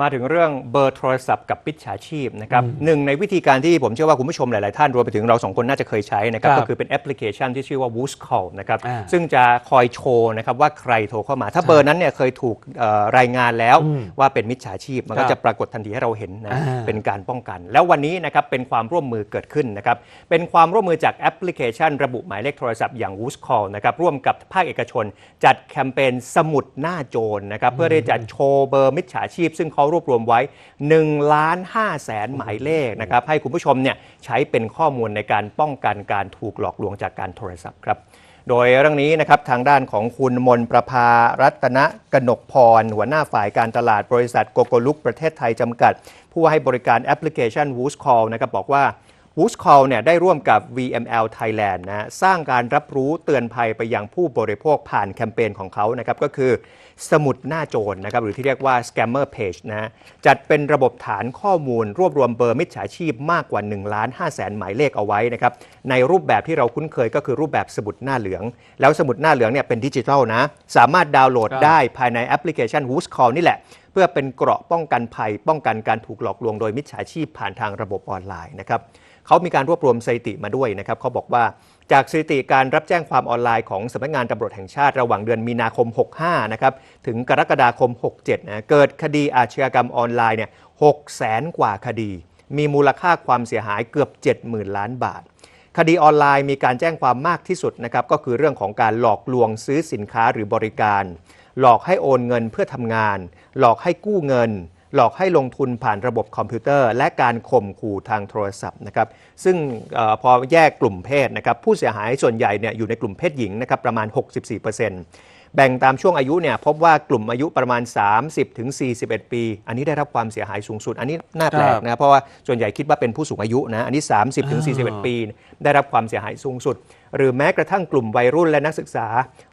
มาถึงเรื่องเบอร์โทรศัพท์กับปิจฉาชีพนะครับหนึ่งในวิธีการที่ผมเชื่อว่าคุณผู้ชมหลาย ๆ ท่านรวมไปถึงเราสองคนน่าจะเคยใช้นะครับครับก็คือเป็นแอปพลิเคชันที่ชื่อว่า w o o s Call นะครับอ่าซึ่งจะคอยโชว์นะครับว่าใครโทรเข้ามา ถ้าเบอร์นั้นเนี่ยเคยถูกเอ่อรายงานแล้วว่าเป็นมิจฉาชีพ มันครัก็บจะปรากฏทันทีให้เราเห็นนะอ่าเป็นการป้องกัน แล้ววันนี้นะครับเป็นความร่วมมือเกิดขึ้นนะครับเป็นความร่วมมือจากแอปพลิเคชัน ระบุหมายเลขโทรศัพท์อย่าง w o o s Call นะครับร่วมกับภาคเอกชน จัดแคมเปญสมุดหน้าโจรนะครับเพื่อที่จะโชว์เบอร์มิจฉาชีพ ซึ่งเขารวบรวมไว้1ล้าน5แสนหมายเลขนะครับให้คุณผู้ชมเนี่ยใช้เป็นข้อมูลในการป้องกันการถูกหลอกลวงจากการโทรศัพท์ครับโดยเรื่องนี้นะครับทางด้านของคุณมนประภารัตนกนกพร หัวหน้าฝ่ายการตลาดบริษัทโกโกลุกประเทศไทยจำกัด ผู้ให้บริการแอปพลิเคชัน w o o s Call นะครับบอกว่า w o o s Call เนี่ยได้ร่วมกับ VML Thailand นะสร้างการรับรู้เตือนภัยไปยังผู้บริโภคผ่านแคมเปญของเขานะครับก็คือสมุดหน้าโจรนะครับหรือที่เรียกว่า scammer page นะจัดเป็นระบบฐานข้อมูล รวบรวมเบอร์มิจฉาชีพมากกว่า1ล้าน5แสนหมายเลขเอาไว้นะครับในรูปแบบที่เราคุ้นเคยก็คือรูปแบบสมุดหน้าเหลือง แล้วสมุดหน้าเหลืองเนี่ยเป็นดิจิทัลนะสามารถดาวน์โหลดได้ภายในแอปพลิเคชัน w o o s Call นี่แหละเพื่อเป็นเกราะป้องกันภัย ป้องกันการถูกหลอกลวงโดยมิจฉาชีพผ่านทางระบบออนไลน์นะครับเขามีการรวบรวมสถิติมาด้วยนะครับเขาบอกว่าจากสถิติการรับแจ้งความออนไลน์ของสำนักงานตำรวจแห่งชาติระหว่างเดือนมีนาคม 65 นะครับ ถึงกรกฎาคม 67 นะ เกิดคดีอาชญากรรมออนไลน์เนี่ย6แสนกว่าคดี มีมูลค่าความเสียหายเกือบ 70,000 ล้านบาท คดีออนไลน์มีการแจ้งความมากที่สุดนะครับ ก็คือเรื่องของการหลอกลวงซื้อสินค้าหรือบริการ หลอกให้โอนเงินเพื่อทำงาน หลอกให้กู้เงิน หลอกให้ลงทุนผ่านระบบคอมพิวเตอร์ และการข่มขู่ทางโทรศัพท์นะครับซึ่งออพอแยกกลุ่มเพศนะครับผู้เสียหายส่วนใหญ่เนี่ยอยู่ในกลุ่มเพศหญิงนะครับประมาณ 64% แบ่งตามช่วงอายุเนี่ยพบว่ากลุ่มอายุประมาณ 30ถึง41 ปี อันนี้ได้รับความเสียหายสูงสุด อันนี้น่าแปลกครับนะเพราะว่าส่วนใหญ่คิดว่าเป็นผู้สูงอายุนะอันนี้ 30ถึง41 ปี ได้รับความเสียหายสูงสุด หรือแม้กระทั่งกลุ่มวัยรุ่นและนักศึกษา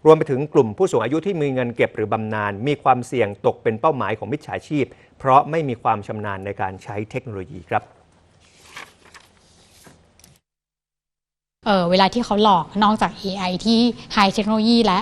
รวมไปถึงกลุ่มผู้สูงอายุที่มีเงินเก็บหรือบำนาญมีความเสี่ยงตกเป็นเป้าหมายของมิจฉาชีพ เพราะไม่มีความชำนาญในการใช้เทคโนโลยีครับ เเวลาที่เขาหลอกนอกจาก AI ที่ไฮเทคโนโลยีและ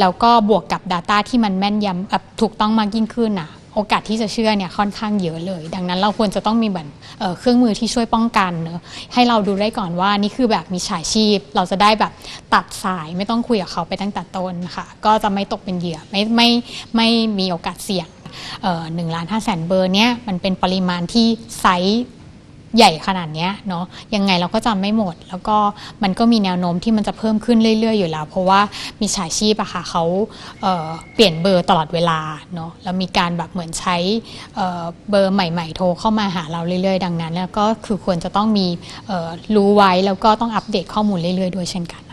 แล้วก็บวกกับ Data ที่มันแม่นยำแบบถูกต้องมากยิ่งขึ้นอะโอกาสที่จะเชื่อเนี่ยค่อนข้างเยอะเลย ดังนั้นเราควรจะต้องมีเหมือนเออเครื่องมือที่ช่วยป้องกันเนอะให้เราดูได้ก่อนว่านี่คือแบบมีฉาชีพ เราจะได้แบบตัดสายไม่ต้องคุยกับเขาไปตั้งแต่ต้นค่ะ ก็จะไม่ตกเป็นเหยื่อไม่ไม่ไม่มีโอกาสเสี่ยงหนึ่งล้านห้าแสนเบอร์เนี่ยมันเป็นปริมาณที่ไซส์ ใหญ่ขนาดเนี้ยเนาะยังไงเราก็จำไม่หมด แล้วก็มันก็มีแนวโน้มที่มันจะเพิ่มขึ้นเรื่อย ๆ อยู่แล้ว เพราะว่ามีฉาชีพอะค่ะเขาเเปลี่ยนเบอร์ตลอดเวลาเนาะแล้วมีการแบบเหมือนใช้เเบอร์ใหม่ ๆ โทรเข้ามาหาเราเรื่อย ๆ ดังนั้น แล้วก็คือควรจะต้องมีรู้ไว้แล้วก็ต้องอัปเดตข้อมูลเรื่อย ๆ ด้วยเช่นกัน